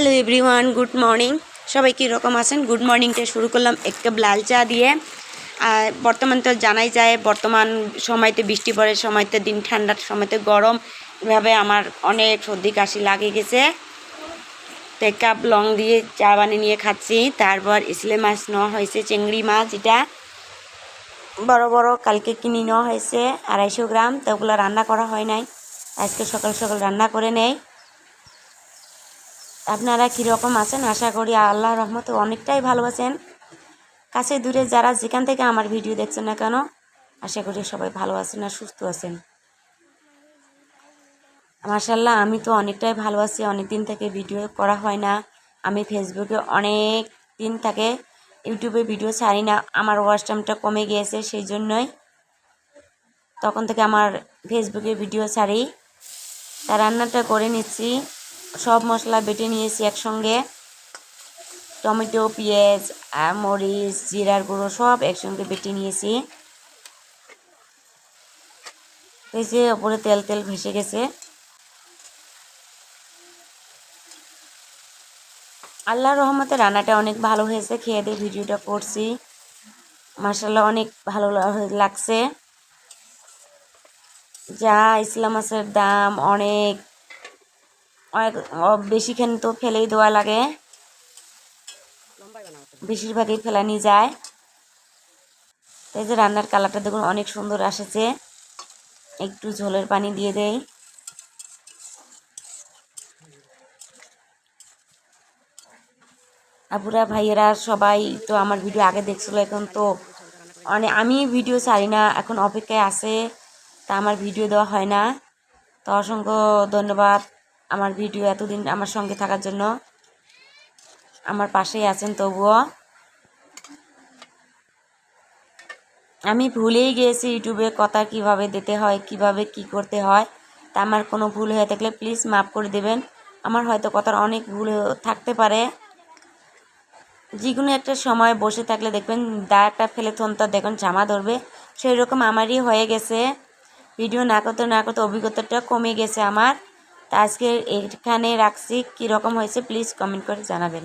Hello everyone good morning সবাই কীরকম আছেন? গুড মর্নিংটা শুরু করলাম এক কাপ লাল চা দিয়ে। আর বর্তমান তো জানাই যায়, বর্তমান সময়তে বৃষ্টি পড়ে, সময়তে দিন ঠান্ডার, সময়তে গরম। এভাবে আমার অনেক সর্দি কাশি লাগে গেছে। তো এক কাপ লং দিয়ে চা বানিয়ে নিয়ে খাচ্ছি। তারপর ইসলে মাছ নেওয়া হয়েছে, চিংড়ি মাছ এটা। বড় বড় কালকে কিনে নেওয়া হয়েছে, আড়াইশো গ্রাম। তো ওগুলো রান্না করা হয় নাই। আজকে সকাল সকাল রান্না করে নেই। আপনারা কীরকম আছেন? আশা করি আল্লাহ রহমতে অনেকটাই ভালো আছেন। কাছে দূরে যারা যেখান থেকে আমার ভিডিও দেখছেন না কেন, আশা করি সবাই ভালো আছেন আর সুস্থ আছেন। মার্শাল্লাহ আমি তো অনেকটাই ভালো আছি। অনেক দিন থেকে ভিডিও করা হয় না। আমি ফেসবুকে অনেক দিন থেকে ইউটিউবে ভিডিও ছাড়ি না। আমার ওয়াচ টাইমটা কমে গিয়েছে সেই জন্যই তখন থেকে আমার ফেসবুকে ভিডিও ছাড়ি। তা রান্নাটা করে নিচ্ছি। সব মশলা বেটে নিয়েছি একসঙ্গে। টমেটো, পেঁয়াজ মরিচ, জিরার গুঁড়ো সব একসঙ্গে বেটে নিয়েছি। এই ওপরে তেল তেল ভেসে গেছে। আল্লাহ রহমতে রান্নাটা অনেক ভালো হয়েছে, খেয়ে দিয়ে ভিডিওটা করছি। মার্শাল্লাহ অনেক ভালো লাগছে। যা ইসলাম মাছের দাম অনেক অনেক বেশিখানি তো ফেলেই দেওয়া লাগে। বেশিরভাগই ফেলানি যায়। এই যে রান্নার কালারটা দেখুন অনেক সুন্দর আসেছে। একটু ঝোলের পানি দিয়ে দেই। আপুরা ভাইয়েরা সবাই তো আমার ভিডিও আগে দেখছিল এখন তো। মানে আমি ভিডিও ছাড়ি না এখন অপেক্ষায় আছে। তা আমার ভিডিও দেওয়া হয় না। তো অসংখ্য ধন্যবাদ। আমার ভিডিও এতদিন আমার সঙ্গে থাকার জন্য আমার পাশেই আছেন তবুও। আমি ভুলেই গিয়েছি ইউটিউবে কথা কীভাবে দিতে হয়, কীভাবে কি করতে হয়। তা আমার কোনো ভুল হয়ে থাকলে প্লিজ মাফ করে দেবেন। আমার হয়তো কথার অনেক ভুল থাকতে পারে। যে কোনো একটা সময় বসে থাকলে দেখবেন দাঁড়টা ফেলে থনতা দেখুন জামা ধরবে। সেই রকম আমারই হয়ে গেছে। ভিডিও না করতে না করতে অভিজ্ঞতাটা কমে গেছে আমার। তা আজকে এখানে রাখছি। কীরকম হয়েছে প্লিজ কমেন্ট করে জানাবেন।